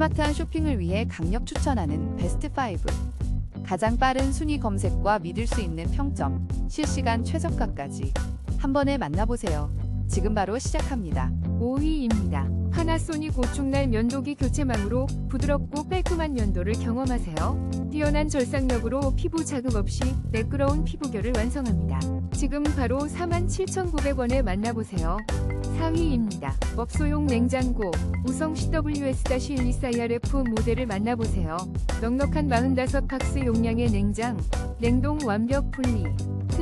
스마트한 쇼핑을 위해 강력 추천하는 베스트 5. 가장 빠른 순위 검색과 믿을 수 있는 평점, 실시간 최저가까지 한 번에 만나보세요. 지금 바로 시작합니다. 5위입니다. 파나소닉 고충날 면도기 교체망으로 부드럽고 깔끔한 면도를 경험하세요. 뛰어난 절삭력으로 피부 자극 없이 매끄러운 피부결을 완성합니다. 지금 바로 47,900원에 만나보세요. 4위입니다. 업소용 냉장고 우성 CWS-12CIRF 모델을 만나보세요. 넉넉한 45박스 용량의 냉장, 냉동 완벽 분리,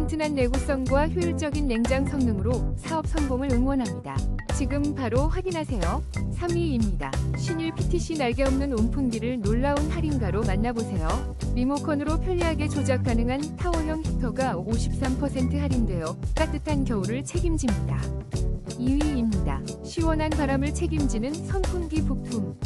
튼튼한 내구성과 효율적인 냉장 성능으로 사업 성공을 응원합니다. 지금 바로 확인하세요. 3위입니다. 신일 PTC 날개 없는 온풍기를 놀라운 할인가로 만나보세요. 리모컨으로 편리하게 조작 가능한 타워형 히터가 53% 할인되어 따뜻한 겨울을 책임집니다. 2위입니다. 시원한 바람을 책임지는 선풍기 부품.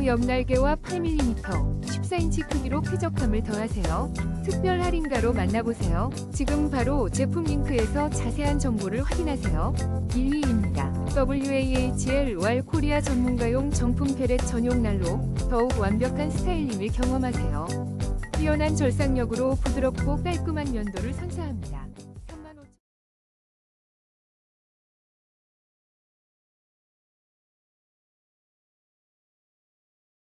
5 옆날개와 8mm, 14인치 크기로 쾌적함을 더하세요. 특별 할인가로 만나보세요. 지금 바로 제품 링크에서 자세한 정보를 확인하세요. 1위입니다. WAHL 왈 코리아 전문가용 정품 페렛 전용 난로 더욱 완벽한 스타일링을 경험하세요. 뛰어난 절삭력으로 부드럽고 깔끔한 면도를 선사합니다.